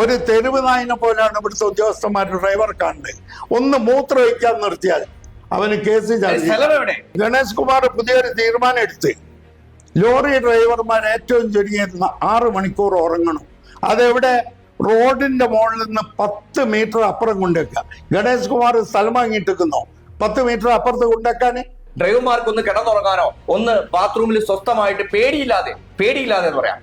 ഒരു തെരുവ് നായിനെ പോലെയാണ് ഇവിടുത്തെ ഉദ്യോഗസ്ഥന്മാരുടെ ഡ്രൈവർ കാണുന്നത്. ഒന്ന് മൂത്രമൊഴിക്കാൻ നിർത്തിയാൽ അവന് കേസ് ചാർജ് ഗണേഷ് കുമാർ പുതിയൊരു തീരുമാനം എടുത്ത് ലോറി ഡ്രൈവർമാർ ഏറ്റവും ചുരുങ്ങിയിരുന്ന ആറ് മണിക്കൂർ ഉറങ്ങണം. അതെവിടെ? റോഡിന്റെ മുകളിൽ നിന്ന് പത്ത് മീറ്റർ അപ്പുറം കൊണ്ടുവെക്കുക ഗണേഷ് കുമാർ സ്ഥലം വാങ്ങിയിട്ടിരിക്കുന്നു. പത്ത് മീറ്റർ അപ്പുറത്ത് കൊണ്ടുവെക്കാന് ഡ്രൈവർമാർക്ക് ഒന്ന് കിടന്നുറങ്ങാനോ? ഒന്ന് ബാത്റൂമിൽ സ്വസ്ഥമായിട്ട് പേടിയില്ലാതെ പേടിയില്ലാതെ എന്ന് പറയാം.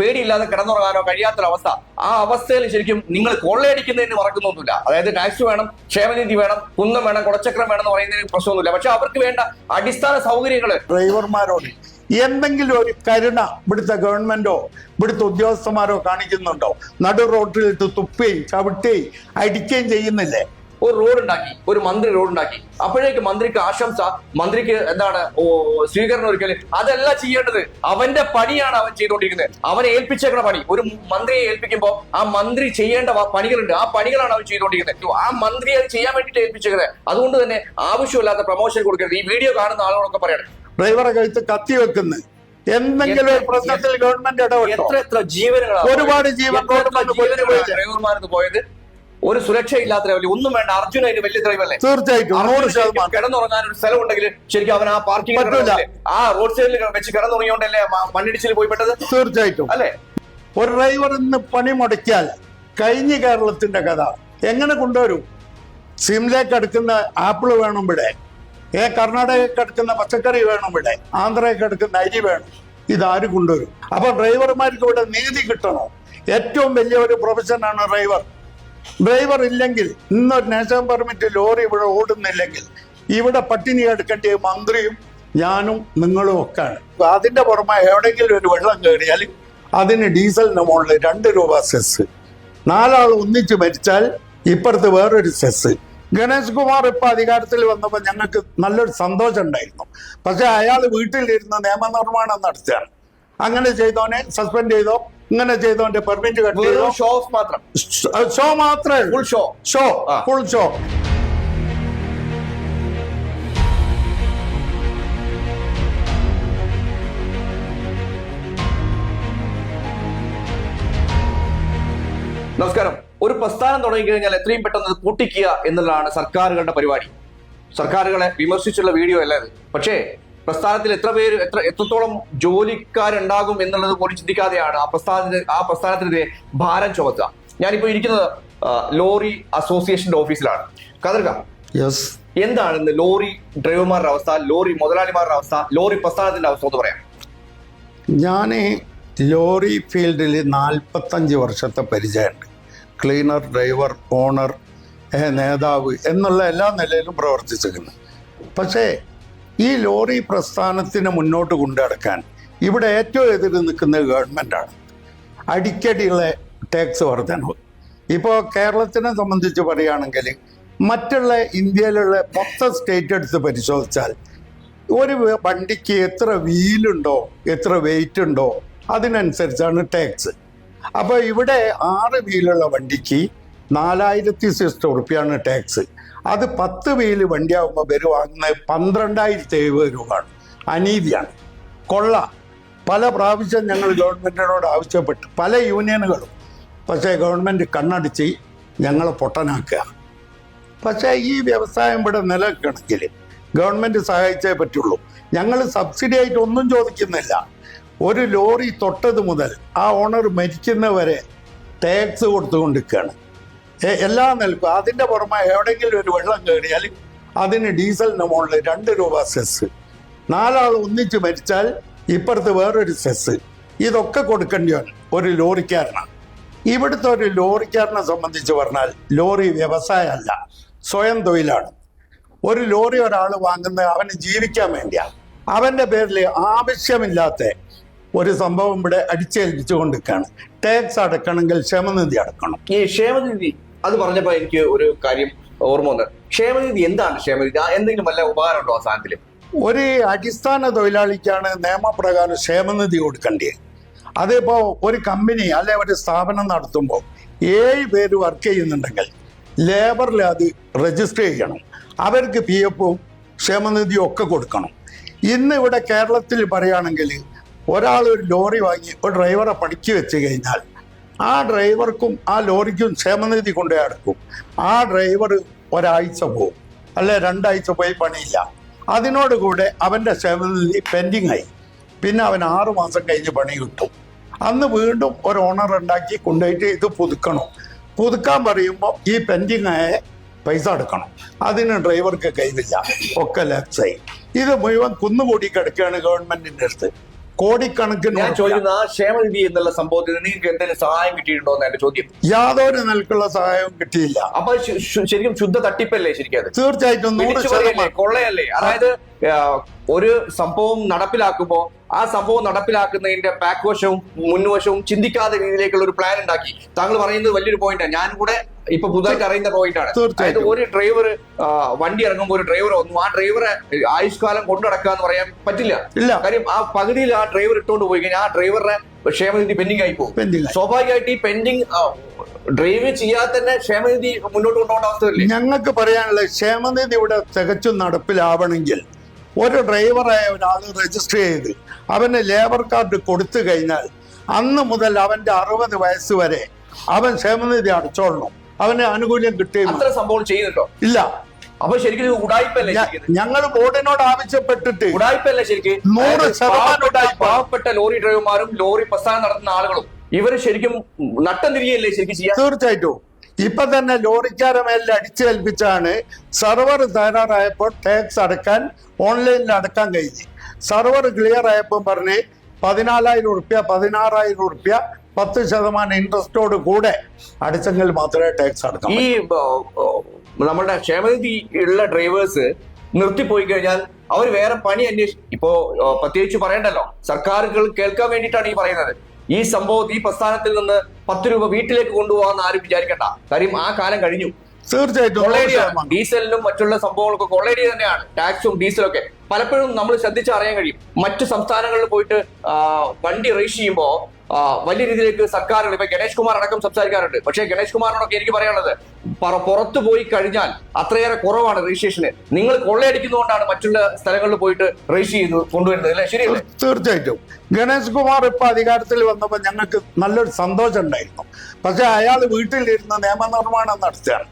പേടിയില്ലാതെ കിടന്നുറങ്ങാനോ കഴിയാത്തൊരവസ്ഥ. ആ അവസ്ഥയിൽ ശരിക്കും നിങ്ങൾ കൊള്ളയടിക്കുന്നതിന് മറക്കുന്നൊന്നുമില്ല. അതായത് ടാക്സ് വേണം ക്ഷേമനിധി വേണം കുന്നം വേണം കുടച്ചക്രം വേണം എന്ന് പറയുന്നതിന് പ്രശ്നമൊന്നുമില്ല. പക്ഷെ അവർക്ക് വേണ്ട അടിസ്ഥാന സൗകര്യങ്ങൾ ഡ്രൈവർമാരോട് എന്തെങ്കിലും ഒരു കരുണ ഇവിടുത്തെ ഗവൺമെന്റോ ഇവിടുത്തെ ഉദ്യോഗസ്ഥന്മാരോ കാണിക്കുന്നുണ്ടോ? നടു റോട്ടിലിട്ട് തുപ്പുകയും ചവിട്ടുകയും അടിക്കുകയും ചെയ്യുന്നില്ലേ? ഒരു റോഡ് ഉണ്ടാക്കി ഒരു മന്ത്രി റോഡ് ഉണ്ടാക്കി. അപ്പോഴേക്ക് മന്ത്രിക്ക് ആശംസ മന്ത്രിക്ക് എന്താണ് സ്വീകരണം ഒരിക്കൽ അതല്ല ചെയ്യേണ്ടത്. അവന്റെ പണിയാണ് അവൻ ചെയ്തുകൊണ്ടിരിക്കുന്നത്. അവനെ ഏൽപ്പിച്ചേക്കുന്ന പണി. ഒരു മന്ത്രിയെ ഏൽപ്പിക്കുമ്പോൾ ആ മന്ത്രി ചെയ്യേണ്ട പണികളുണ്ട്. ആ പണികളാണ് അവൻ ചെയ്തുകൊണ്ടിരിക്കുന്നത്. ആ മന്ത്രിയെ അത് ചെയ്യാൻ വേണ്ടിയിട്ട് ഏൽപ്പിച്ചേക്കുന്നത് അതുകൊണ്ട് തന്നെ ആവശ്യമില്ലാത്ത പ്രൊമോഷൻ കൊടുക്കരുത്. ഈ വീഡിയോ കാണുന്ന ആളുകളൊക്കെ പറയണം. ഡ്രൈവറെ കഴുത്ത് കത്തി വെക്കുന്നു. എന്തെങ്കിലും ഒരു പ്രശ്നത്തിൽ ഗവൺമെന്റ് ഇടപെട്ടു? എത്ര എത്ര ജീവനുകളാണ് ഒരുപാട് ജീവൻ പോയത്? ഒരു സുരക്ഷയില്ലാത്ത ഒന്നും വേണ്ട. അർജുന അതിന് വലിയ ഡ്രൈവല്ലേ തീർച്ചയായിട്ടും നൂറ് ശതമാനം. കിടന്നുറങ്ങാൻ ഒരു സ്ഥലം ഉണ്ടെങ്കിൽ ശരിക്കും അവൻ ആ പാർക്കിംഗ്. ആ റോഡ് സൈഡിൽ വെച്ച് കിടന്നുറങ്ങിയോണ്ടല്ലേ മണ്ണിടിച്ചിൽ പോയി പെട്ടത് തീർച്ചയായിട്ടും. അല്ലേ? ഒരു ഡ്രൈവർ ഇന്ന് പണി മുടക്കിയാൽ കഴിഞ്ഞ കേരളത്തിന്റെ കഥ. എങ്ങനെ കൊണ്ടുവരും? സിംലേക്ക് അടുക്കുന്ന ആപ്പിൾ വേണം ഇവിടെ. ഏ കർണാടകയ്ക്ക് അടുക്കുന്ന പച്ചക്കറി വേണം ഇവിടെ. ആന്ധ്രയ്ക്ക് അടുക്കുന്ന അരി വേണം. ഇതാര് കൊണ്ടുവരും? അപ്പൊ ഡ്രൈവർമാർക്ക് ഇവിടെ നീതി കിട്ടണോ. ഏറ്റവും വലിയ ഒരു പ്രൊഫഷനാണ് ഡ്രൈവർ ഡ്രൈവർ ഇല്ലെങ്കിൽ ഇന്നൊരു നാഷണൽ പെർമിറ്റ് ലോറി ഇവിടെ ഓടുന്നില്ലെങ്കിൽ ഇവിടെ പട്ടിണി എടുക്കേണ്ട മന്ത്രിയും ഞാനും നിങ്ങളും ഒക്കെയാണ്. അതിന്റെ പുറമെ എവിടെയെങ്കിലും ഒരു വെള്ളം കയറിയാൽ അതിന് ഡീസലിന് മുകളിൽ രണ്ട് രൂപ സെസ് നാലാൾ ഒന്നിച്ച് മരിച്ചാൽ ഇപ്പുറത്ത് വേറൊരു സെസ് ഗണേഷ് കുമാർ ഇപ്പൊ അധികാരത്തിൽ വന്നപ്പോൾ ഞങ്ങൾക്ക് നല്ലൊരു സന്തോഷം ഉണ്ടായിരുന്നു. പക്ഷെ അയാൾ വീട്ടിലിരുന്ന് നിയമനിർമ്മാണം നടത്തുകയാണ്. അങ്ങനെ ചെയ്തോനെ സസ്പെൻഡ് ചെയ്തോ ഇങ്ങനെ ചെയ്തോന്റെ പെർമിറ്റ് കട്ട് ചെയ്തു? ഷോ ഓഫ് മാത്രം. ഷോ മാത്രമേ full show show full show നമസ്കാരം. ഒരു പ്രസ്ഥാനം തുടങ്ങി കഴിഞ്ഞാൽ എത്രയും പെട്ടെന്ന് അത് പൂട്ടിക്കുക എന്നുള്ളതാണ് സർക്കാരുകളുടെ പരിപാടി. സർക്കാരുകളെ വിമർശിച്ചുള്ള വീഡിയോ അല്ലേ പക്ഷേ പ്രസ്ഥാനത്തിൽ എത്ര പേര് എത്ര എത്രത്തോളം ജോലിക്കാരുണ്ടാകും എന്നുള്ളത് പോലും ചിന്തിക്കാതെയാണ് ആ പ്രസ്ഥാനത്തിന് ആ പ്രസ്ഥാനത്തിനെതിരെ ഭാരം ചുമത്തുക. ഞാനിപ്പോ ഇരിക്കുന്നത് ലോറി അസോസിയേഷന്റെ ഓഫീസിലാണ്. കതർക എന്താണ് ഇന്ന് ലോറി ഡ്രൈവർമാരുടെ അവസ്ഥ ലോറി മുതലാളിമാരുടെ അവസ്ഥ ലോറി പ്രസ്ഥാനത്തിന്റെ അവസ്ഥ എന്ന് പറയാം. ഞാൻ ലോറി ഫീൽഡിൽ നാൽപ്പത്തഞ്ച് വർഷത്തെ പരിചയമുണ്ട്. ക്ലീനർ ഡ്രൈവർ ഓണർ നേതാവ് എന്നുള്ള എല്ലാ നിലയിലും പ്രവർത്തിച്ചിരിക്കുന്നു. പക്ഷേ ഈ ലോറി പ്രസ്ഥാനത്തിന് മുന്നോട്ട് കൊണ്ടുനടക്കാൻ ഇവിടെ ഏറ്റവും എതിര് നിൽക്കുന്നത് ഗവൺമെന്റാണ് അടിക്കടിയുള്ള ടാക്സ് വർധനവ്. ഇപ്പോൾ കേരളത്തിനെ സംബന്ധിച്ച് പറയുകയാണെങ്കിൽ മറ്റുള്ള ഇന്ത്യയിലുള്ള മൊത്തം സ്റ്റേറ്റ് എടുത്ത് പരിശോധിച്ചാൽ ഒരു വണ്ടിക്ക് എത്ര വീലുണ്ടോ എത്ര വെയിറ്റ് ഉണ്ടോ അതിനനുസരിച്ചാണ് ടാക്സ് അപ്പോൾ ഇവിടെ ആറ് വീലുള്ള വണ്ടിക്ക് നാലായിരത്തി സിക്സ്റ്റി റുപ്യാണ് ടാക്സ് അത് പത്ത് വെയിൽ വണ്ടിയാകുമ്പോൾ ഇവർ വാങ്ങുന്നത് പന്ത്രണ്ടായിരത്തി എഴുപത് രൂപയാണ്. അനീതിയാണ്. കൊള്ള. പല പ്രാവശ്യം ഞങ്ങൾ ഗവൺമെന്റിനോട് ആവശ്യപ്പെട്ടു. പല യൂണിയനുകളും. പക്ഷേ ഗവൺമെന്റ് കണ്ണടിച്ച് ഞങ്ങളെ പൊട്ടനാക്കുക. പക്ഷേ ഈ വ്യവസായം ഇവിടെ നിലനിൽക്കണമെങ്കിൽ ഗവൺമെന്റ് സഹായിച്ചേ പറ്റുള്ളൂ. ഞങ്ങൾ സബ്സിഡി ആയിട്ട് ഒന്നും ചോദിക്കുന്നില്ല. ഒരു ലോറി തൊട്ടത് മുതൽ ആ ഓണർ മരിക്കുന്നവരെ ടാക്സ് കൊടുത്തുകൊണ്ടിരിക്കുകയാണ്. എല്ലാ നിൽക്കും അതിന്റെ പുറമെ എവിടെയെങ്കിലും ഒരു വെള്ളം കയറിയാൽ അതിന് ഡീസലിന് മുകളിൽ രണ്ട് രൂപ സെസ് നാലാൾ ഒന്നിച്ച് മരിച്ചാൽ ഇപ്പുറത്ത് വേറൊരു സെസ് ഇതൊക്കെ കൊടുക്കേണ്ടിയാണ് ഒരു ലോറിക്കാരനാണ് ഇവിടുത്തെ ഒരു ലോറിക്കാരനെ സംബന്ധിച്ച് പറഞ്ഞാൽ ലോറി വ്യവസായമല്ല സ്വയം തൊഴിലാണ്. ഒരു ലോറി ഒരാൾ വാങ്ങുന്നത് അവന് ജീവിക്കാൻ വേണ്ടിയാണ് അവന്റെ പേരിൽ ആവശ്യമില്ലാത്ത ഒരു സംഭവം ഇവിടെ അടിച്ചേൽപ്പിച്ചു കൊണ്ടിരിക്കുകയാണ് ടാക്സ് അടക്കണമെങ്കിൽ ക്ഷമനിധി അടക്കണം. ഈ ക്ഷേമനിധി അത് പറഞ്ഞപ്പോ എനിക്ക് ഒരു കാര്യം ഓർമ്മ വന്നത് ക്ഷേമനിധി എന്താണ് ക്ഷേമനിധി? എന്തെങ്കിലും വല്ല ഉപകാരമുണ്ടോ ആ സാധനത്തിൽ ഒരു അടിസ്ഥാന തൊഴിലാളിക്കാണ് നിയമപ്രകാരം ക്ഷേമനിധി കൊടുക്കേണ്ടത് അതിപ്പോ ഒരു കമ്പനി അല്ലെ ഒരു സ്ഥാപനം നടത്തുമ്പോൾ ഏഴ് പേര് വർക്ക് ചെയ്യുന്നുണ്ടെങ്കിൽ ലേബറിൽ അത് രജിസ്റ്റർ ചെയ്യണം. അവർക്ക് പി എഫും ക്ഷേമനിധിയും ഒക്കെ കൊടുക്കണം. ഇന്ന് ഇവിടെ കേരളത്തിൽ പറയുകയാണെങ്കിൽ ഒരാൾ ഒരു ലോറി വാങ്ങി ഒരു ഡ്രൈവറെ പഠിച്ചു വെച്ച് കഴിഞ്ഞാൽ ആ ഡ്രൈവർക്കും ആ ലോറിക്കും ക്ഷേമനിധി കൊണ്ടേ അടക്കും ആ ഡ്രൈവർ ഒരാഴ്ച പോകും അല്ലെ? രണ്ടാഴ്ച പോയി പണിയില്ല. അതിനോട് കൂടെ അവന്റെ ക്ഷേമനിധി പെൻഡിങ് ആയി. പിന്നെ അവൻ ആറു മാസം കഴിഞ്ഞ് പണി കിട്ടും. അന്ന് വീണ്ടും ഒരു ഓണർ ഉണ്ടാക്കി കൊണ്ടുപോയിട്ട് ഇത് പുതുക്കണം. പുതുക്കാൻ പറയുമ്പോൾ ഈ പെൻഡിങ് ആയ പൈസ എടുക്കണം. അതിന് ഡ്രൈവർക്ക് കയ്യിലില്ല. ഒക്കെ ലാപ്സായി ഇത് മുഴുവൻ കുന്നുകൂടി കിടക്കുകയാണ് ഗവൺമെന്റിന്റെ അടുത്ത്. കോടിക്കണക്കിന് ഞാൻ. ചോദിക്കുന്ന ആ ക്ഷേമനിധി എന്നുള്ള സംഭവത്തിൽ നിങ്ങൾക്ക് എന്തെങ്കിലും സഹായം കിട്ടിയിട്ടുണ്ടോ എന്ന് എന്റെ ചോദ്യം. യാതൊരു നിലക്കുള്ള സഹായവും കിട്ടിയില്ല. അപ്പൊ ശരിക്കും ശുദ്ധ തട്ടിപ്പല്ലേ ശരിക്കും തീർച്ചയായിട്ടും കൊള്ളയല്ലേ? അതായത് ഒരു സംഭവം നടപ്പിലാക്കുമ്പോൾ ആ സംഭവം നടപ്പിലാക്കുന്നതിന്റെ ബാക്ക് വശവും മുൻവശവും ചിന്തിക്കാത്ത രീതിയിലേക്കുള്ള ഒരു പ്ലാൻ ഉണ്ടാക്കി. താങ്കൾ പറയുന്നത് വലിയൊരു പോയിന്റാണ് ഞാൻ കൂടെ ഇപ്പൊ പുതുതായിട്ട് അറിയുന്ന പോയിന്റാണ്. അതായത് ഒരു ഡ്രൈവർ വണ്ടി ഇറങ്ങുമ്പോൾ ഒരു ഡ്രൈവർ വന്നു. ആ ഡ്രൈവറെ ആയുഷ്കാലം കൊണ്ടു നടക്കുക എന്ന് പറയാൻ പറ്റില്ല. ഇല്ല. കാര്യം ആ പകുതിയിൽ ആ ഡ്രൈവർ ഇട്ടുകൊണ്ട് പോയി കഴിഞ്ഞാൽ ആ ഡ്രൈവറുടെ ക്ഷേമനിധി പെൻഡിങ് ആയി പോകും. സ്വാഭാവികമായിട്ട് ഈ പെൻഡിങ് ഡ്രൈവ് ചെയ്യാതെ തന്നെ ക്ഷേമനിധി മുന്നോട്ട് കൊണ്ടുപോകേണ്ട അവസ്ഥയില്ല ഞങ്ങൾക്ക് പറയാനുള്ള ക്ഷേമനിധി ഇവിടെ തികച്ചും നടപ്പിലാവണമെങ്കിൽ ഒരു ഡ്രൈവറായ ഒരാൾ രജിസ്റ്റർ ചെയ്ത് അവന് ലേബർ കാർഡ് കൊടുത്തു കഴിഞ്ഞാൽ അന്ന് മുതൽ അവന്റെ അറുപത് വയസ്സ് വരെ അവൻ ക്ഷേമനിധി അടച്ചോളണം. അവന് ആനുകൂല്യം കിട്ടുകയും അത്ര സംഭവം ചെയ്യുന്നുണ്ടോ? ഇല്ല. അപ്പൊ ശരിക്കും ഉടായ്പല്ലേ ഞങ്ങൾ ബോർഡിനോട് ആവശ്യപ്പെട്ടിട്ട് ഉടായ്പല്ലേ ശരിക്കും? നൂറ് ശതമാനം പാവപ്പെട്ട- ലോറി ഡ്രൈവർമാരും ലോറി പ്രസ്ഥാനം നടത്തുന്ന ആളുകളും ഇവർ ശരിക്കും നട്ടം തിരികെയല്ലേ ശരിക്കും തീർച്ചയായിട്ടും. ഇപ്പൊ തന്നെ ലോറിക്കാരെ മേലിൽ അടിച്ചേൽപ്പിച്ചാണ് സെർവർ തയ്യാറായപ്പോൾ ടാക്സ് അടക്കാൻ ഓൺലൈനിൽ അടക്കാൻ കഴിഞ്ഞു. സെർവർ ക്ലിയർ ആയപ്പോൾ പറഞ്ഞ് പതിനാലായിരം ഉറുപ്യ പതിനാറായിരം ഉറുപ്യ പത്ത് ശതമാനം ഇൻട്രസ്റ്റോട് കൂടെ അടിച്ചെങ്കിൽ മാത്രമേ ടാക്സ് അടക്കാം ഈ നമ്മുടെ ക്ഷേമനിധി ഉള്ള ഡ്രൈവേഴ്സ് നിർത്തിപ്പോയി കഴിഞ്ഞാൽ അവർ വേറെ പണി അന്വേഷിക്കും ഇപ്പോ പ്രത്യേകിച്ച് പറയണ്ടല്ലോ. സർക്കാരുകൾ കേൾക്കാൻ വേണ്ടിയിട്ടാണ് ഈ പറയുന്നത്. ഈ സംഭവം ഈ പ്രസ്ഥാനത്തിൽ നിന്ന് പത്ത് രൂപ വീട്ടിലേക്ക് കൊണ്ടുപോകാന്ന് ആരും വിചാരിക്കണ്ട. കാര്യം ആ കാലം കഴിഞ്ഞു. തീർച്ചയായിട്ടും. ഡീസലിനും മറ്റുള്ള സംഭവങ്ങളൊക്കെ കൊള്ളയടി തന്നെയാണ്. ടാക്സും ഡീസലും ഒക്കെ പലപ്പോഴും നമ്മൾ ശ്രദ്ധിച്ചറിയാൻ കഴിയും. മറ്റു സംസ്ഥാനങ്ങളിൽ പോയിട്ട് വണ്ടി റേസ് ചെയ്യുമ്പോ ആ, വലിയ രീതിയിലേക്ക് സർക്കാരുകൾ ഇപ്പൊ ഗണേഷ് കുമാർ അടക്കം സംസാരിക്കാറുണ്ട്. പക്ഷേ ഗണേഷ് കുമാറിനോടൊക്കെ എനിക്ക് പറയാനുള്ളത് പറ- പുറത്തു പോയി കഴിഞ്ഞാൽ അത്രയേറെ കുറവാണ് രജിസ്ട്രേഷന് നിങ്ങൾ കൊള്ളയടിക്കുന്നതുകൊണ്ടാണ് മറ്റുള്ള സ്ഥലങ്ങളിൽ പോയിട്ട് രജിസ്റ്റർ ചെയ്ത് കൊണ്ടുവരുന്നത് അല്ലേ? ശരിയല്ലേ? തീർച്ചയായിട്ടും. ഗണേഷ് കുമാർ ഇപ്പൊ അധികാരത്തിൽ വന്നപ്പോൾ ഞങ്ങൾക്ക് നല്ലൊരു സന്തോഷം ഉണ്ടായിരുന്നു. പക്ഷെ അയാൾ വീട്ടിലിരുന്ന് നിയമനിർമ്മാണം നടത്തുകയാണ്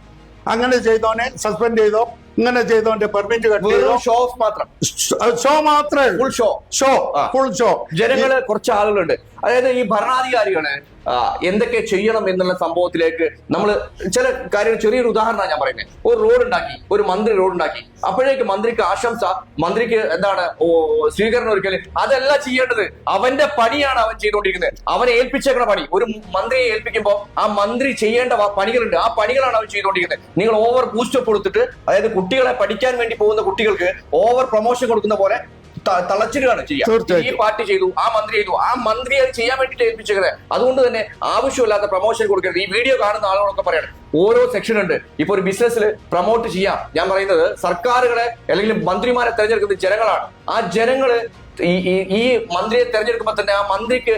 അങ്ങനെ ചെയ്തോനെ സസ്പെൻഡ് ചെയ്തോ ഇങ്ങനെ ചെയ്തോന്റെ പെർമിറ്റ് കട്ട് ചെയ്തോ ഷോ മാത്രം. ഷോ മാത്രമേ full show show full show ജനങ്ങൾ കുറച്ച് ആളുകളുണ്ട്. അതായത് ഈ ഭരണാധികാരികളെ എന്തൊക്കെ ചെയ്യണം എന്നുള്ള സംഭവത്തിലേക്ക് നമ്മൾ ചില കാര്യങ്ങൾ ചെറിയൊരു ഉദാഹരണമാണ് ഞാൻ പറയുന്നത്. ഒരു റോഡ് ഉണ്ടാക്കി ഒരു മന്ത്രി റോഡ് ഉണ്ടാക്കി. അപ്പോഴേക്ക് മന്ത്രിക്ക് ആശംസ മന്ത്രിക്ക് എന്താണ് സ്വീകരണം ഒരിക്കൽ അതല്ല ചെയ്യേണ്ടത്. അവന്റെ പണിയാണ് അവൻ ചെയ്തുകൊണ്ടിരിക്കുന്നത്. അവനെ ഏൽപ്പിച്ചേക്കണ പണി. ഒരു മന്ത്രിയെ ഏൽപ്പിക്കുമ്പോൾ ആ മന്ത്രി ചെയ്യേണ്ട പണികളുണ്ട്. ആ പണികളാണ് അവൻ ചെയ്തുകൊണ്ടിരിക്കുന്നത്. നിങ്ങൾ ഓവർ ബൂസ്റ്റപ്പ് കൊടുത്തിട്ട് അതായത് കുട്ടികളെ പഠിക്കാൻ വേണ്ടി പോകുന്ന കുട്ടികൾക്ക് ഓവർ പ്രൊമോഷൻ കൊടുക്കുന്ന പോലെ തളച്ചിടുകയാണ് ചെയ്യുക ഈ പാർട്ടി ചെയ്തു ആ മന്ത്രി ചെയ്തു ആ മന്ത്രി അത് ചെയ്യാൻ വേണ്ടിയിട്ട് ഏൽപ്പിച്ചത് അതുകൊണ്ട് തന്നെ ആവശ്യമില്ലാത്ത പ്രൊമോഷൻ കൊടുക്കരുത്. ഈ വീഡിയോ കാണുന്ന ആളുകളൊക്കെ പറയണം ഓരോ സെക്ഷൻ ഉണ്ട്. ഇപ്പൊ ഒരു ബിസിനസ്സിൽ പ്രൊമോട്ട് ചെയ്യാം. ഞാൻ പറയുന്നത് സർക്കാരുകളെ അല്ലെങ്കിൽ മന്ത്രിമാരെ തെരഞ്ഞെടുക്കുന്നത് ജനങ്ങളാണ്. ആ ജനങ്ങൾ ഈ മന്ത്രിയെ തെരഞ്ഞെടുക്കുമ്പോൾ തന്നെ ആ മന്ത്രിക്ക്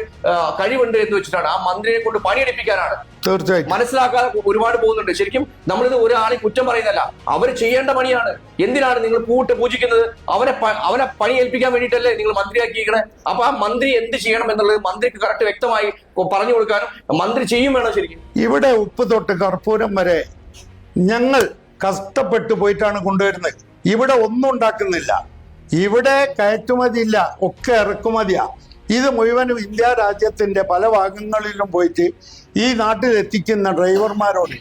കഴിവുണ്ട് എന്ന് വെച്ചിട്ടാണ് ആ മന്ത്രിയെ കൊണ്ട് പണിയെടുപ്പിക്കാനാണ്. തീർച്ചയായും മനസ്സിലാക്കാതെ ഒരുപാട് പോകുന്നുണ്ട്. ശരിക്കും നമ്മളിത് ഒരാളെ കുറ്റം പറയുന്നല്ല അവർ ചെയ്യേണ്ട പണിയാണ്. എന്തിനാണ് നിങ്ങൾ പൂട്ട് പൂജിക്കുന്നത്? അവനെ അവനെ പണി ഏൽപ്പിക്കാൻ വേണ്ടിയിട്ടല്ലേ നിങ്ങൾ മന്ത്രിയാക്കിയിരിക്കണേ? അപ്പൊ ആ മന്ത്രി എന്ത് ചെയ്യണം എന്നുള്ളത് മന്ത്രിക്ക് കറക്റ്റ് വ്യക്തമായി പറഞ്ഞു കൊടുക്കാനും മന്ത്രി ചെയ്യും വേണം ശരിക്കും. ഇവിടെ ഉപ്പ് തൊട്ട് കർപ്പൂരം വരെ ഞങ്ങൾ കഷ്ടപ്പെട്ടു പോയിട്ടാണ് കൊണ്ടുവരുന്നത്. ഇവിടെ ഒന്നും ഉണ്ടാക്കുന്നില്ല. ഇവിടെ കയറ്റുമതിയില്ല ഒക്കെ ഇറക്കുമതിയാ. ഇത് മുഴുവനും ഇന്ത്യ രാജ്യത്തിന്റെ പല ഭാഗങ്ങളിലും പോയിട്ട് ഈ നാട്ടിൽ എത്തിക്കുന്ന ഡ്രൈവർമാരോട്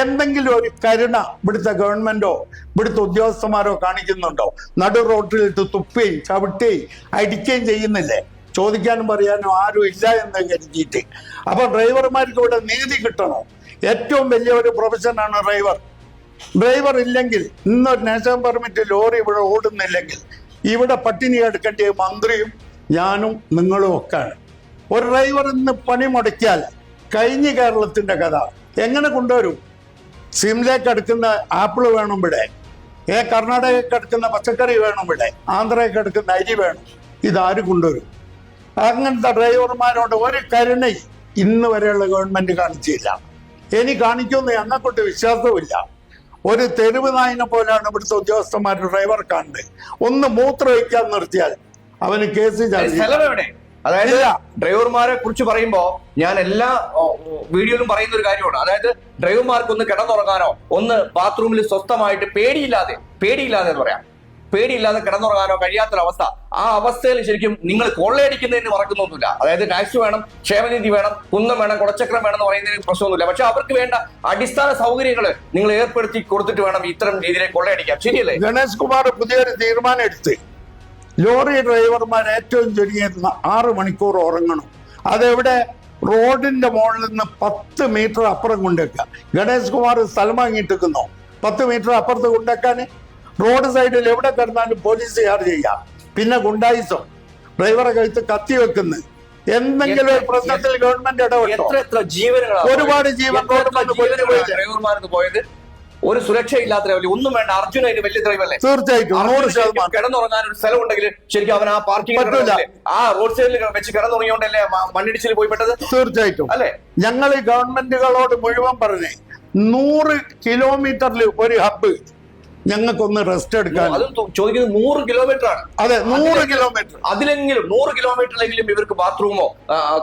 എന്തെങ്കിലും ഒരു കരുണ ഇവിടുത്തെ ഗവൺമെന്റോ ഇവിടുത്തെ ഉദ്യോഗസ്ഥന്മാരോ കാണിക്കുന്നുണ്ടോ? നടു റോട്ടിലിട്ട് തുപ്പുകയും ചവിട്ടുകയും അടിക്കുകയും ചെയ്യുന്നില്ലേ? ചോദിക്കാനും പറയാനും ആരും ഇല്ല എന്ന് കരുതിയിട്ട്. അപ്പൊ ഡ്രൈവർമാർക്ക് ഇവിടെ നീതി കിട്ടണോ? ഏറ്റവും വലിയ ഒരു പ്രൊഫഷനാണ് ഡ്രൈവർ. ഡ്രൈവർ ഇല്ലെങ്കിൽ ഇന്നൊരു നാഷണൽ പെർമിറ്റ് ലോറി ഇവിടെ ഓടുന്നില്ലെങ്കിൽ ഇവിടെ പട്ടിണി എടുക്കേണ്ട മന്ത്രിയും ഞാനും നിങ്ങളും ഒക്കെയാണ്. ഒരു ഡ്രൈവർ ഇന്ന് പണി മുടക്കിയാൽ കഴിഞ്ഞ കേരളത്തിന്റെ കഥ എങ്ങനെ കൊണ്ടുവരും? സിംലേക്ക് അടുക്കുന്ന ആപ്പിൾ വേണം ഇവിടെ. ഏ കർണാടകയ്ക്ക് അടുക്കുന്ന പച്ചക്കറി വേണം ഇവിടെ. ആന്ധ്രയ്ക്ക് അടുക്കുന്ന അരി വേണം. ഇതാര് കൊണ്ടുവരും? അങ്ങനത്തെ ഡ്രൈവർമാരോട് ഒരു കരുണ ഇന്ന് വരെയുള്ള ഗവൺമെന്റ് കാണിച്ചില്ല. ഇനി കാണിക്കുമെന്ന് ഞങ്ങൾക്കൊട്ട് വിശ്വാസവുമില്ല. ഒരു തെരുവ് നായിനെ പോലെയാണ് ഇവിടുത്തെ ഉദ്യോഗസ്ഥന്മാർ ഡ്രൈവർ കാണുന്നത്. ഒന്ന് മൂത്രമൊഴിക്കാൻ നിർത്തിയാൽ അവന് കേസ്. അതായത് ഡ്രൈവർമാരെ കുറിച്ച് പറയുമ്പോ ഞാൻ എല്ലാ വീഡിയോയിലും പറയുന്ന ഒരു കാര്യമാണ് അതായത് ഡ്രൈവർമാർക്ക് ഒന്ന് കിടന്നുറങ്ങാനോ ഒന്ന് ബാത്റൂമിൽ സ്വസ്ഥമായിട്ട് പേടിയില്ലാതെ പേടിയില്ലാതെ എന്ന് പറയാം. പേടിയില്ലാതെ കിടന്നുറങ്ങാനോ കഴിയാത്തൊരവസ്ഥ ആ അവസ്ഥയിൽ ശരിക്കും നിങ്ങൾ കൊള്ളയടിക്കുന്നതിന് മറക്കുന്നൊന്നുമില്ല. അതായത് ടാക്സ് വേണം ക്ഷേമനിധി വേണം കുന്നം വേണം കുടച്ചക്രം വേണം എന്ന് പറയുന്നതിന് പ്രശ്നമൊന്നുമില്ല. പക്ഷെ അവർക്ക് വേണ്ട അടിസ്ഥാന സൗകര്യങ്ങൾ നിങ്ങൾ ഏർപ്പെടുത്തി കൊടുത്തിട്ട് വേണം ഇത്തരം രീതിയിലെ കൊള്ളയടിക്കാൻ. ശരിയല്ലേ? ഗണേഷ് കുമാർ പുതിയൊരു തീരുമാനം എടുത്ത് ലോറി ഡ്രൈവർമാർ ഏറ്റവും ചുരുങ്ങിയിരുന്ന ആറ് മണിക്കൂർ ഉറങ്ങണം. അതെവിടെ? റോഡിന്റെ മുകളിൽ നിന്ന് പത്ത് മീറ്റർ അപ്പുറം കൊണ്ടുവെക്കുക ഗണേഷ് കുമാർ സ്ഥലം വാങ്ങിയിട്ടിരിക്കുന്നു. പത്ത് മീറ്റർ അപ്പുറത്ത് കൊണ്ടുവെക്കാൻ റോഡ് സൈഡിൽ എവിടെ കിടന്നാലും പോലീസ് ചാർജ് ചെയ്യാം. പിന്നെ ഗുണ്ടായിസം ഡ്രൈവറെ കഴുത്ത് കത്തി വെക്കുന്നു. എന്തെങ്കിലും ഒരു പ്രശ്നത്തിൽ ഗവൺമെന്റ് ഇടപെട്ടോ? ഒരുപാട് ജീവൻ ഡ്രൈവർമാർക്ക് പോയത്? ഒരു സുരക്ഷയില്ലാത്ത ഒന്നും വേണ്ട. അർജുന അതിന് വലിയ ഡ്രൈവല്ലേ തീർച്ചയായിട്ടും നൂറ് ശതമാനം. കിടന്നുറങ്ങാൻ ഒരു സ്ഥലം ഉണ്ടെങ്കിൽ ശരിക്കും അവൻ ആ പാർക്കിംഗ്. ആ റോഡ് സൈഡിൽ വെച്ച് കിടന്നുറങ്ങിയോണ്ടല്ലേ മണ്ണിടിച്ചിൽ പോയി പെട്ടത്? തീർച്ചയായിട്ടും. അല്ലെ? ഞങ്ങൾ ഗവൺമെന്റുകളോട് മുഴുവൻ പറഞ്ഞേ നൂറ് കിലോമീറ്ററിൽ ഒരു ഹബ്ബ് ഞങ്ങൾക്കൊന്ന് റെസ്റ്റ് എടുക്കാൻ അതും ചോദിക്കുന്നത് നൂറ് കിലോമീറ്റർ ആണ്. അതെ നൂറ് കിലോമീറ്റർ അതിലെങ്കിലും നൂറ് കിലോമീറ്ററിലെങ്കിലും ഇവർക്ക് ബാത്റൂമോ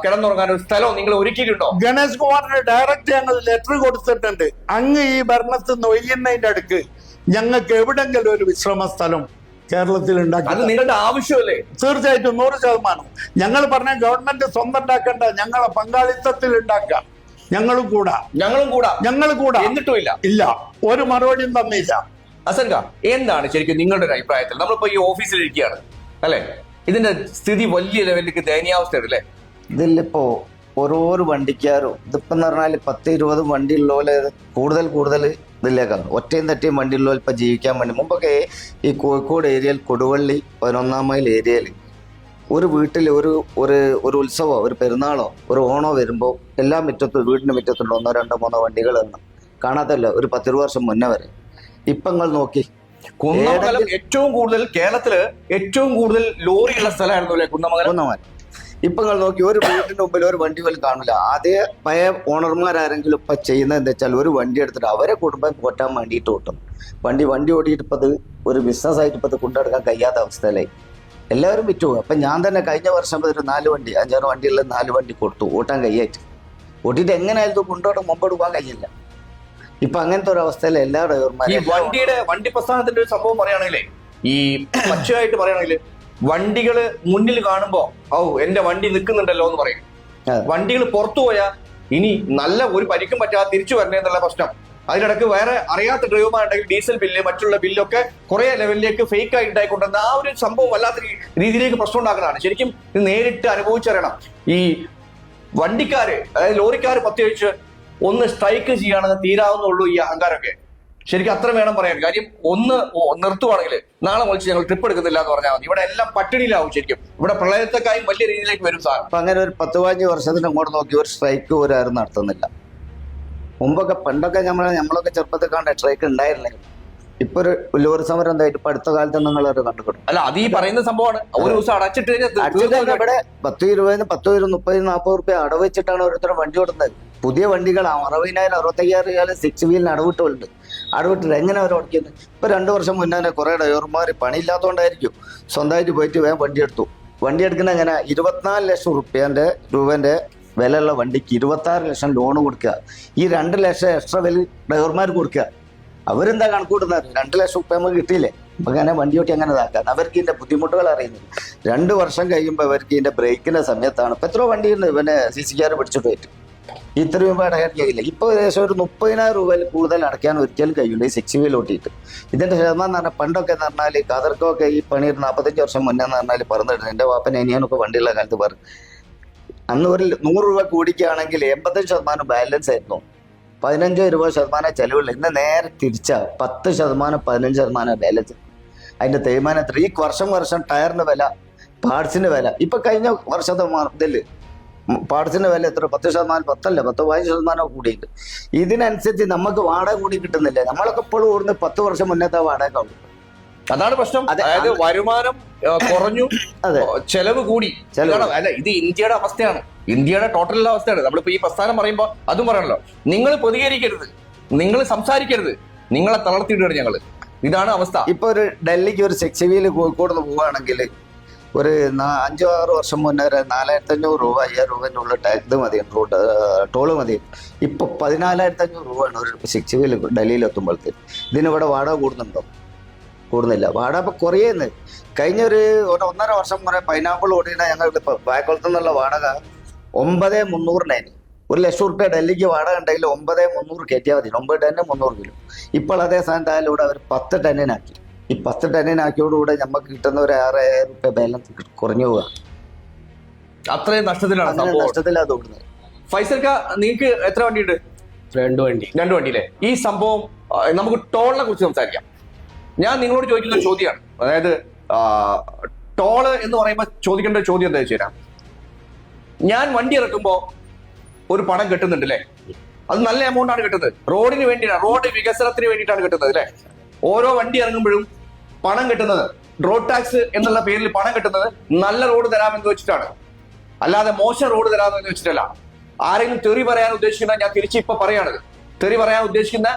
കിടന്നുറങ്ങാൻ ഒരു സ്ഥലമോ നിങ്ങൾ ഒരുക്കിയിട്ടുണ്ടോ? ഗണേഷ് കുമാറിന് ഡയറക്റ്റ് ഞങ്ങൾ ലെറ്റർ കൊടുത്തിട്ടുണ്ട്. അങ്ങ് ഈ ഭരണത്തിൽ നിന്ന് ഒയ്യുന്നതിന്റെ അടുക്ക് ഞങ്ങൾക്ക് എവിടെങ്കിലും ഒരു വിശ്രമ സ്ഥലം കേരളത്തിൽ ഉണ്ടാക്കി അത് നിങ്ങളുടെ ആവശ്യമല്ലേ? തീർച്ചയായിട്ടും നൂറ് ശതമാനം. ഞങ്ങൾ പറഞ്ഞ ഗവൺമെന്റ് സ്വന്തം ഉണ്ടാക്കേണ്ട ഞങ്ങളെ പങ്കാളിത്തത്തിൽ ഉണ്ടാക്കാം. ഞങ്ങളും കൂടാ. ഞങ്ങളും കൂടാ. ഞങ്ങൾ കൂടാ. എന്നിട്ടും ഇല്ല. ഇല്ല. ഒരു മറുപടിയും തന്നില്ല. അസൻക എന്താണ് ശരിക്കും നിങ്ങളുടെ ഒരു അഭിപ്രായത്തിൽ? നമ്മളിപ്പോ ഈ ഓഫീസിൽ ഇരിക്കുകയാണ് അല്ലെ? ഇതിന്റെ സ്ഥിതി വലിയ ലെവലിലേക്ക് ദയനീയാവസ്ഥയാണ് അല്ലേ ഇതിലിപ്പോ ഓരോരോ വണ്ടിക്കാരും ഇതിപ്പം പറഞ്ഞാൽ പത്ത് ഇരുപത് വണ്ടി ഉള്ളപോലെ കൂടുതൽ കൂടുതൽ ഇതിലേക്കാണ്. ഒറ്റയും തട്ടിയും വണ്ടി ഉള്ളവർ ഇപ്പം ജീവിക്കാൻ വേണ്ടി. മുമ്പൊക്കെ ഈ കോഴിക്കോട് ഏരിയയിൽ കൊടുവള്ളി പതിനൊന്നാം മൈൽ ഏരിയയിൽ ഒരു വീട്ടിൽ ഒരു ഒരു ഒരു ഉത്സവമോ ഒരു പെരുന്നാളോ ഒരു ഓണോ വരുമ്പോൾ എല്ലാ മുറ്റത്തും വീടിന്റെ മുറ്റത്തുണ്ട് ഒന്നോ രണ്ടോ മൂന്നോ വണ്ടികൾ കാണാത്തല്ല. ഒരു പത്തിരുപത് വർഷം മുന്നേ വരെ. ഇപ്പം നിങ്ങൾ നോക്കി. കുന്നമംഗലം ഏറ്റവും കൂടുതൽ കേരളത്തിൽ ഏറ്റവും കൂടുതൽ ലോറിയുള്ള സ്ഥലമായിരുന്നു അല്ലെ കുന്നമംഗലം? കുന്നമംഗലം. ഇപ്പൊ നിങ്ങൾ നോക്കി ഒരു വീടിന്റെ മുമ്പിൽ ഒരു വണ്ടി പോലും കാണില്ല. ആദ്യ പഴയ ഓണർമാരാരെങ്കിലും ഇപ്പൊ ചെയ്യുന്നത് എന്താ വെച്ചാൽ ഒരു വണ്ടി എടുത്തിട്ട് അവരെ കുടുംബം പോറ്റാൻ വേണ്ടിയിട്ട് ഓട്ടും. വണ്ടി വണ്ടി ഓടിയിട്ട് ഇപ്പത് ഒരു ബിസിനസ് ആയിട്ട് ഇപ്പത് കൊണ്ടെടുക്കാൻ കഴിയാത്ത അവസ്ഥയിലായി. എല്ലാവരും വിറ്റു അപ്പൊ ഞാൻ തന്നെ കഴിഞ്ഞ വർഷം ഒരു നാല് വണ്ടി അഞ്ചാറ് വണ്ടിയുള്ള നാല് വണ്ടി കൊടുത്തു. ഓട്ടാൻ കഴിയായിട്ട്. ഓട്ടിട്ട് എങ്ങനെയായാലും കൊണ്ടോട്ട് മുമ്പോട്ട് പോകാൻ കഴിയില്ല. ഇപ്പൊ അങ്ങനത്തെ ഒരു അവസ്ഥയിൽ എല്ലാ ഈ ഡ്രൈവർമാരും വണ്ടിയുടെ വണ്ടി പ്രസ്ഥാനത്തിന്റെ ഒരു സംഭവം പറയുകയാണെങ്കിലേ ഈ പച്ചയായിട്ട് പറയുകയാണെങ്കിൽ വണ്ടികൾ മുന്നിൽ കാണുമ്പോ ഔ എന്റെ വണ്ടി നിൽക്കുന്നുണ്ടല്ലോ എന്ന് പറയും. അതെ. വണ്ടികൾ പുറത്തു പോയാൽ ഇനി നല്ല ഒരു പരിക്കും പറ്റാതെ തിരിച്ചു വരണേ എന്നുള്ള പ്രശ്നം. അതിനിടക്ക് വേറെ അറിയാത്ത ഡ്രൈവർമാരുണ്ടെങ്കിൽ ഡീസൽ ബില്ല് മറ്റുള്ള ബില്ലൊക്കെ കുറെ ലെവലിലേക്ക് ഫേക്ക് ആയി ഉണ്ടായിക്കൊണ്ടിരുന്ന ആ ഒരു സംഭവം വല്ലാത്ത രീ- രീതിയിലേക്ക് പ്രശ്നം ഉണ്ടാക്കുന്നതാണ്. ശരിക്കും ഇത് നേരിട്ട് അനുഭവിച്ചറിയണം. ഈ വണ്ടിക്കാര് അതായത് ലോറിക്കാര് പ്രത്യേകിച്ച് ഒന്ന് സ്ട്രൈക്ക് ചെയ്യുകയാണെന്ന് തീരാവുന്നുള്ളൂ ഈ അഹങ്കാരമൊക്കെ. ശരിക്കും അത്ര വേണം പറയാൻ. കാര്യം ഒന്ന് നിർത്തുവാണെങ്കിൽ നാളെ മുതൽ ഞങ്ങൾ ട്രിപ്പ് എടുക്കുന്നില്ല എന്ന് പറഞ്ഞാൽ മതി. ഇവിടെ എല്ലാം പട്ടിണിയിലാവും ശരിക്കും. ഇവിടെ പ്രളയത്തെക്കായും വലിയ രീതിയിലേക്ക് വരും സാർ. അങ്ങനെ ഒരു പത്ത് പതിനഞ്ച് വർഷത്തിന് അങ്ങോട്ട് നോക്കി ഒരു സ്ട്രൈക്ക് പോലും ആരും നടത്തുന്നില്ല. മുമ്പൊക്കെ പണ്ടൊക്കെ നമ്മൾ നമ്മളൊക്കെ ചെറുപ്പത്തിൽ കണ്ട സ്ട്രൈക്ക് ഉണ്ടായിരുന്നെങ്കിൽ ഇപ്പൊ ഒരു ലോറി സമരം എന്തായിട്ട് ഇപ്പൊ അടുത്ത കാലത്ത് നിങ്ങൾ അത് കണ്ടുപിടും അല്ല അത് ഈ പറയുന്ന സംഭവമാണ്. ഒരു ദിവസം അടച്ചിട്ട് ഇവിടെ പത്ത് ഇരുപതിന് പത്ത് ഇരുപത് മുപ്പത് നാൽപ്പത് റുപ്യ അടവ് വെച്ചിട്ടാണ് ഓരോരുത്തരും വണ്ടി കൊടുക്കുന്നത് പുതിയ വണ്ടികൾ അറുപതിനായിരം അറുപത്തയ്യായിരം സിക്സ് വീലിന് അടവിട്ടുണ്ട് അടവിട്ടിട്ട് എങ്ങനെ അവർ ഓടിക്കുന്നത് ഇപ്പൊ രണ്ട് വർഷം മുന്നേ തന്നെ കുറെ ഡ്രൈവർമാർ പണിയില്ലാത്തതുകൊണ്ടായിരിക്കും സ്വന്തമായിട്ട് പോയിട്ട് വേഗം വണ്ടി എടുത്തു. വണ്ടി എടുക്കുന്ന എങ്ങനെ? ഇരുപത്തിനാല് ലക്ഷം റുപ്യന്റെ രൂപന്റെ വിലയുള്ള വണ്ടിക്ക് ഇരുപത്തി ആറ് ലക്ഷം ലോൺ കൊടുക്കുക. ഈ രണ്ട് ലക്ഷം എക്സ്ട്രാ വില ഡ്രൈവർമാർ കൊടുക്കുക. അവരെന്താ കണക്കൂട്ടുന്നത് രണ്ട് ലക്ഷം റുപ്യ നമുക്ക് കിട്ടിയില്ലേ? അപ്പൊ അങ്ങനെ വണ്ടി ഓട്ടി അങ്ങനെ ഇതാക്കാം. അവർക്ക് ഇതിന്റെ ബുദ്ധിമുട്ടുകൾ അറിയുന്നില്ല. രണ്ട് വർഷം കഴിയുമ്പോൾ അവർക്ക് ഇതിന്റെ ബ്രേക്കിന്റെ സമയത്താണ്. ഇപ്പൊ എത്രയോ വണ്ടി പിന്നെ സി സി കാർ പിടിച്ചിട്ട് പോയിട്ട് ഇത്രയും രൂപ അടയ്ക്കാൻ കഴിയില്ല. ഇപ്പൊ ഏകദേശം ഒരു മുപ്പതിനായിരം രൂപയിൽ കൂടുതൽ അടയ്ക്കാൻ ഒരിക്കലും കഴിയില്ല ഈ സിക്സ് വീൽ ഓട്ടിയിട്ട്. ഇതിന്റെ ശതമാനം എന്ന് പറഞ്ഞാൽ പണ്ടൊക്കെ എന്ന് പറഞ്ഞാൽ കതർക്കൊക്കെ ഈ പണി നാൽപ്പത്തഞ്ച് വർഷം മുന്നേ എന്ന് പറഞ്ഞാൽ പറഞ്ഞിട്ടുണ്ട് എന്റെ വാപ്പൻ ഇനിയാനൊക്കെ വണ്ടിയുള്ള കാലത്ത് പറഞ്ഞു അന്ന് ഒരു നൂറ് രൂപ കൂടിക്കുകയാണെങ്കിൽ എൺപത്തഞ്ച് ശതമാനം ബാലൻസ് ആയിരുന്നു. പതിനഞ്ചോ ഇരുപത് ശതമാനം ചെലവുള്ള ഇന്ന് നേരെ തിരിച്ചാ പത്ത് ശതമാനം പതിനഞ്ച് ശതമാനം ബാലൻസ് അതിന്റെ തേയ്മാനം എത്ര? ഈ വർഷം വർഷം ടയറിന്റെ വില പാർട്സിന്റെ വില. ഇപ്പൊ കഴിഞ്ഞ വർഷത്തെ മാ- ഇതിൽ പാർട്സിന്റെ വില എത്ര? പത്ത് ശതമാനം പത്തല്ല പത്ത് പതിനഞ്ച് ശതമാനം കൂടിയിട്ട് ഇതിനനുസരിച്ച് നമുക്ക് വാടക കൂടി കിട്ടുന്നില്ല. നമ്മളൊക്കെ ഇപ്പോഴും ഓടുന്ന പത്ത് വർഷം മുന്നത്തെ വാടക ഉള്ളൂ. അതാണ് പ്രശ്നം. അതായത് വരുമാനം കുറഞ്ഞു അതെ. ചെലവ് കൂടി. അല്ല ഇത് ഇന്ത്യയുടെ അവസ്ഥയാണ്. ഇന്ത്യയുടെ ടോട്ടൽ അവസ്ഥയാണ്. നമ്മളിപ്പോ ഈ പ്രസ്ഥാനം പറയുമ്പോൾ അതും പറയണല്ലോ. നിങ്ങൾ പ്രതികരിക്കരുത്. നിങ്ങൾ സംസാരിക്കരുത്. നിങ്ങളെ തളർത്തിയിട്ടാണ് ഞങ്ങൾ. ഇതാണ് അവസ്ഥ. ഇപ്പൊ ഒരു ഡൽഹിക്ക് ഒരു സെക്സ് വീൽ കോഴിക്കോട് പോവുകയാണെങ്കിൽ ഒരു അഞ്ചോ ആറ് വർഷം മുന്നേ ഒരു നാലായിരത്തി അഞ്ഞൂറ് രൂപ അയ്യായിരം രൂപേന്റെ ഉള്ള ഇത് മതി റൂട്ട് ടോൾ മതി. ഇപ്പൊ പതിനാലായിരത്തി അഞ്ഞൂറ് രൂപയാണ് ഒരു സിക്സ് വീൽ ഡൽഹിയിൽ എത്തുമ്പോഴത്തേക്ക്. ഇതിനിവിടെ വാടക കൂടുന്നുണ്ടോ? കൂടുന്നില്ല. വാടക ഇപ്പൊ കുറയുന്നത് കഴിഞ്ഞ ഒരു ഒന്നര വർഷം മുന്നേ പൈനാപ്പിൾ ഓടിയാണ് ഞങ്ങൾക്ക് ഇപ്പൊ ബാക്കോളത്തു നിന്നുള്ള വാടക ഒമ്പത് മുന്നൂറിനായിരുന്നു ഒരു ലക്ഷം റുപ്യ ഡൽഹിക്ക് വാടക ഉണ്ടെങ്കിൽ ഒമ്പത് മുന്നൂറ് കയറ്റിയാൽ മതി. ഒമ്പത് ടെന്നെ മുന്നൂറ് കിലോ. ഇപ്പോൾ അതേ സ്ഥാനത്തായാലും ഇവിടെ അവർ പത്ത് ടണ്ണിനാക്കി ഈ പത്ത് ടെന്നിനാക്കിയോടുകൂടെ നമുക്ക് കിട്ടുന്ന ഒരു ആറ് ഏഴ് റുപ്യ ബാലൻസ് കുറഞ്ഞു പോവുക അത്രയും നഷ്ടത്തിലാണ് അങ്ങനെ സംഭവം. നഷ്ടത്തിലാണ് തോന്നുന്നത്. കാ നിങ്ങൾക്ക് എത്ര വണ്ടിയുണ്ട്? രണ്ട് വണ്ടി. രണ്ട് വണ്ടിയില്ലേ? ഈ സംഭവം ആ, നമുക്ക് ടോളിനെ കുറിച്ച് സംസാരിക്കാം. ഞാൻ നിങ്ങളോട് ചോദിക്കുന്ന ഒരു ചോദ്യമാണ്. അതായത് ആ, ടോൾ എന്ന് പറയുമ്പോൾ ചോദിക്കേണ്ട ഒരു ചോദ്യം എന്താ വെച്ച് തരാം ഞാൻ വണ്ടി ഇറക്കുമ്പോൾ ഒരു പണം കിട്ടുന്നുണ്ട് അല്ലേ അത് നല്ല എമൗണ്ട് ആണ് കിട്ടുന്നത്. റോഡിന് വേണ്ടിയാണ് റോഡ് വികസനത്തിന് വേണ്ടിയിട്ടാണ് കിട്ടുന്നത് അല്ലേ ഓരോ വണ്ടി ഇറങ്ങുമ്പോഴും പണം കിട്ടുന്നത്. റോഡ് ടാക്സ് എന്നുള്ള പേരിൽ പണം കിട്ടുന്നത് നല്ല റോഡ് തരാമെന്ന് വെച്ചിട്ടാണ്. അല്ലാതെ മോശം റോഡ് തരാമെന്ന് വെച്ചിട്ടല്ല. ആരെങ്കിലും തെറി പറയാൻ ഉദ്ദേശിക്കുന്ന ഞാൻ തിരിച്ച് ഇപ്പൊ പറയാണത്. തെറി പറയാൻ ഉദ്ദേശിക്കുന്ന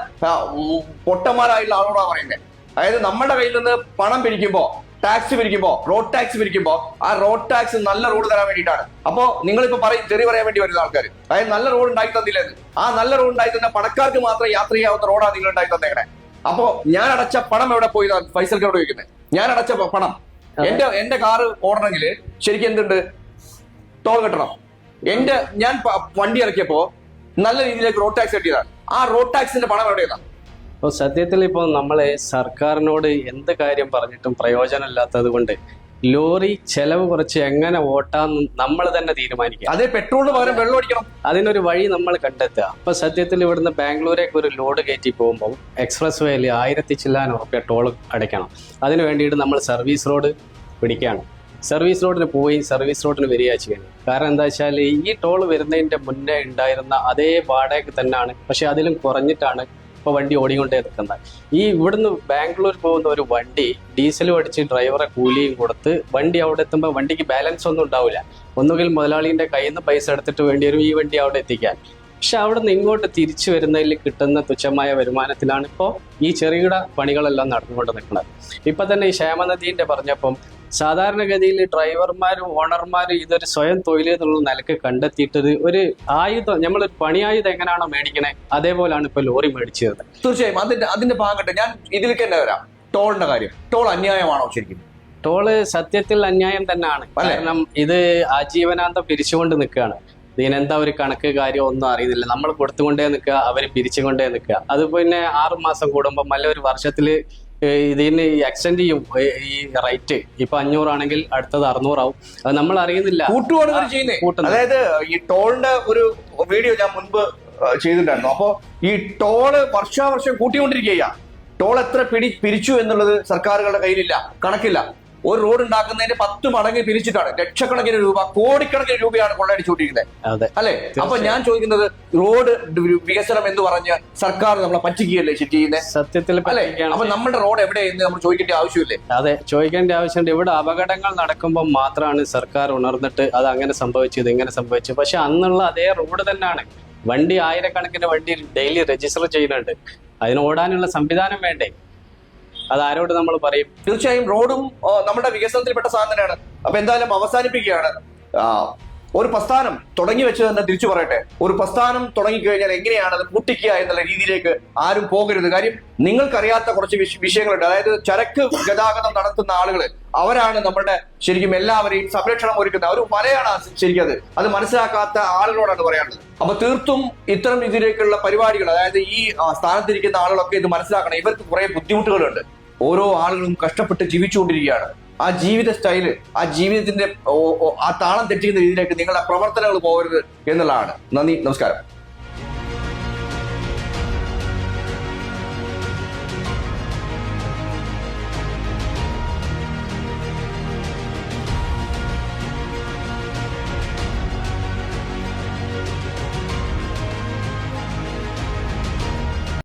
പൊട്ടന്മാരായുള്ള ആളോടാ പറയുന്നത് അതായത് നമ്മുടെ കയ്യിൽ നിന്ന് പണം പിരിക്കുമ്പോ ടാക്സ് പിരിക്കുമ്പോ റോഡ് ടാക്സ് പിരിക്കുമ്പോ ആ റോഡ് ടാക്സ് നല്ല റോഡ് തരാൻ വേണ്ടിയിട്ടാണ്. അപ്പോ നിങ്ങളിപ്പോ പറയും തെറി പറയാൻ വേണ്ടി വരുന്ന ആൾക്കാർ അതായത് നല്ല റോഡ് ഉണ്ടാക്കി തന്നില്ലെന്ന് ആ നല്ല റോഡ് ഉണ്ടായി തന്നെ പണക്കാർക്ക് മാത്രം യാത്ര ചെയ്യാവുന്ന റോഡാണ് നിങ്ങൾ ഉണ്ടാക്കി തന്നേക്കണേ. അപ്പോ ഞാൻ അടച്ച പണം എവിടെ പോയി ഫൈസൽക്ക് എവിടെ ചോദിക്കുന്നത് ഞാൻ അടച്ച പണം. എന്റെ എന്റെ കാറ് ഓടണമെങ്കിൽ ശരിക്കും എന്തുണ്ട്? ടോൾ കെട്ടണം. എന്റെ ഞാൻ വണ്ടി ഇറക്കിയപ്പോ നല്ല രീതിയിലേക്ക് റോഡ് ടാക്സ് കെട്ടിയതാണ് ആ റോഡ് ടാക്സിന്റെ പണം എവിടെയാണ് അപ്പോൾ സത്യത്തിൽ ഇപ്പോൾ നമ്മളെ സർക്കാരിനോട് എന്ത് കാര്യം പറഞ്ഞിട്ടും പ്രയോജനമില്ലാത്തത് കൊണ്ട് ലോറി ചെലവ് കുറച്ച് എങ്ങനെ ഓട്ടാന്ന് നമ്മൾ തന്നെ തീരുമാനിക്കുക. അതെ പെട്രോളിന് പകരം വെള്ളം അടിക്കണം അതിനൊരു വഴി നമ്മൾ കണ്ടെത്തുക. അപ്പൊ സത്യത്തിൽ ഇവിടുന്ന് ബാംഗ്ലൂരേക്ക് ഒരു ലോഡ് കയറ്റി പോകുമ്പോൾ എക്സ്പ്രസ് വേയിൽ ആയിരത്തി ചില്ലാൻ ഉറപ്പ് ടോൾ അടയ്ക്കണം. അതിന് വേണ്ടിയിട്ട് നമ്മൾ സർവീസ് റോഡ് പിടിക്കുകയാണ്. സർവീസ് റോഡിന് പോയി സർവീസ് റോഡിന് വരിക ചെയ്യണം കാരണം എന്താ വെച്ചാൽ ഈ ടോൾ വരുന്നതിന്റെ മുന്നേ ഉണ്ടായിരുന്ന അതേ വാടകയ്ക്ക് തന്നെയാണ്. പക്ഷെ അതിലും കുറഞ്ഞിട്ടാണ് ഇപ്പോൾ വണ്ടി ഓടിക്കൊണ്ടേ നിൽക്കുന്നത് ഈ ഇവിടുന്ന് ബാംഗ്ലൂർ പോകുന്ന ഒരു വണ്ടി ഡീസലും അടിച്ച് ഡ്രൈവറെ കൂലിയും കൊടുത്ത് വണ്ടി അവിടെ എത്തുമ്പോൾ വണ്ടിക്ക് ബാലൻസ് ഒന്നും ഉണ്ടാവില്ല ഒന്നുകിൽ മുതലാളിന്റെ കയ്യിൽ നിന്ന് പൈസ എടുത്തിട്ട് വേണ്ടി വരും ഈ വണ്ടി അവിടെ എത്തിക്കാൻ. പക്ഷെ അവിടെ നിന്ന് ഇങ്ങോട്ട് തിരിച്ചു വരുന്നതിൽ കിട്ടുന്ന തുച്ഛമായ വരുമാനത്തിലാണ് ഇപ്പോൾ ഈ ചെറുകിട പണികളെല്ലാം നടന്നുകൊണ്ട് നിൽക്കുന്നത്. ഇപ്പൊ തന്നെ ഈ ക്ഷേമനദീന്റെ പറഞ്ഞപ്പം സാധാരണഗതിയിൽ ഡ്രൈവർമാരും ഓണർമാരും ഇതൊരു സ്വയം തൊഴിൽ എന്നുള്ള നിലയ്ക്ക് കണ്ടെത്തിയിട്ടത് ഒരു ആയുധം നമ്മൾ പണിയായുധം എങ്ങനെയാണോ മേടിക്കണേ അതേപോലെയാണ് ഇപ്പൊ ലോറി മേടിച്ചത്. തീർച്ചയായും. അതിന്റെ അതിന്റെ ഭാഗമായിട്ട് ഞാൻ ഇതിലേക്ക് തന്നെ വരാം. ടോളിന്റെ കാര്യം. ടോൾ അന്യായമാണോ ശരിക്കും? ടോൾ സത്യത്തിൽ അന്യായം തന്നെയാണ്. കാരണം ഇത് ആജീവനാന്തം പിരിച്ചുകൊണ്ട് നിൽക്കുകയാണ്. ഇതിനെന്താ ഒരു കണക്ക് കാര്യം ഒന്നും അറിയുന്നില്ല. നമ്മൾ കൊടുത്തുകൊണ്ടേ നിൽക്കുക അവർ പിരിച്ചുകൊണ്ടേ നിൽക്കുക. അത് പിന്നെ ആറുമാസം കൂടുമ്പോൾ നല്ല ഒരു വർഷത്തിൽ ഏഹ് ഇതിന് എക്സ്റ്റെൻഡ് ചെയ്യും. ഈ റേറ്റ് ഇപ്പൊ അഞ്ഞൂറാണെങ്കിൽ അടുത്തത് അറുന്നൂറാവും. അത് നമ്മൾ അറിയുന്നില്ല. കൂട്ടുവാണ് അതായത് ഈ ടോളിന്റെ ഒരു വീഡിയോ ഞാൻ മുൻപ് ചെയ്തിട്ടുണ്ടായിരുന്നു. അപ്പോ ഈ ടോൾ വർഷാവർഷം കൂട്ടിക്കൊണ്ടിരിക്കുക ടോൾ എത്ര പിടി പിരിച്ചു എന്നുള്ളത് സർക്കാരുകളുടെ കയ്യിലില്ല. കണക്കില്ല. ഒരു റോഡ് ഉണ്ടാക്കുന്നതിന്റെ പത്ത് മടങ്ങ് പിരിച്ചിട്ടാണ്. ലക്ഷക്കണക്കിന് രൂപ കോടിക്കണക്കിന് രൂപയാണ് കൊള്ളയടിച്ചുകൊണ്ടിരിക്കുന്നത് അതെ അല്ലെ? അപ്പൊ ഞാൻ ചോദിക്കുന്നത് റോഡ് വികസനം എന്ന് പറഞ്ഞ് സർക്കാർ നമ്മളെ പറ്റിക്കുകയല്ലേ ചെയ്യുന്നത് സത്യത്തിൽ അല്ലെ? അപ്പൊ നമ്മുടെ റോഡ് എവിടെയെന്ന് നമ്മൾ ചോദിക്കേണ്ട ആവശ്യമില്ലേ? അതെ ചോദിക്കേണ്ട ആവശ്യമുണ്ട്. ഇവിടെ അപകടങ്ങൾ നടക്കുമ്പോൾ മാത്രമാണ് സർക്കാർ ഉണർന്നിട്ട് അത് അങ്ങനെ സംഭവിച്ചു ഇത് ഇങ്ങനെ സംഭവിച്ചു പക്ഷെ അന്നുള്ള അതേ റോഡ് തന്നെയാണ്. വണ്ടി ആയിരക്കണക്കിന് വണ്ടി ഡെയിലി രജിസ്റ്റർ ചെയ്യുന്നുണ്ട്. അതിന് ഓടാനുള്ള സംവിധാനം വേണ്ടേ? അത് ആരോട് നമ്മൾ പറയും? തീർച്ചയായും റോഡും നമ്മുടെ വികസനത്തിൽപ്പെട്ട സാധനമാണ് അപ്പൊ എന്തായാലും അവസാനിപ്പിക്കുകയാണ്. ഒരു പ്രസ്ഥാനം തുടങ്ങി വെച്ച് തന്നെ തിരിച്ചു പറയട്ടെ. ഒരു പ്രസ്ഥാനം തുടങ്ങിക്കഴിഞ്ഞാൽ എങ്ങനെയാണ് അത് പൂട്ടിക്കുക എന്നുള്ള രീതിയിലേക്ക് ആരും പോകരുത്. കാര്യം നിങ്ങൾക്കറിയാത്ത കുറച്ച് വിഷയങ്ങളുണ്ട്. അതായത് ചരക്ക് ഗതാഗതം നടത്തുന്ന ആളുകൾ അവരാണ് നമ്മുടെ ശരിക്കും എല്ലാവരെയും സംരക്ഷണം ഒരുക്കുന്നത്. ഒരു വലയാണ് ശരിക്കും അത്. അത് മനസ്സിലാക്കാത്ത ആളുകളോടാണ് പറയാനുള്ളത്. അപ്പൊ തീർത്തും ഇത്തരം രീതിയിലേക്കുള്ള പരിപാടികൾ അതായത് ഈ സ്ഥാനത്തിരിക്കുന്ന ആളുകളൊക്കെ ഇത് മനസ്സിലാക്കണം. ഇവർക്ക് കുറെ ബുദ്ധിമുട്ടുകളുണ്ട്. ഓരോ ആളുകളും കഷ്ടപ്പെട്ട് ജീവിച്ചുകൊണ്ടിരിക്കുകയാണ്. ആ ജീവിത സ്റ്റൈൽ ആ ജീവിതത്തിന്റെ ആ താളം തെറ്റിക്കുന്ന രീതിയിലേക്ക് നിങ്ങളുടെ പ്രവർത്തനങ്ങൾ പോകരുത് എന്നുള്ളതാണ്. നന്ദി നമസ്കാരം.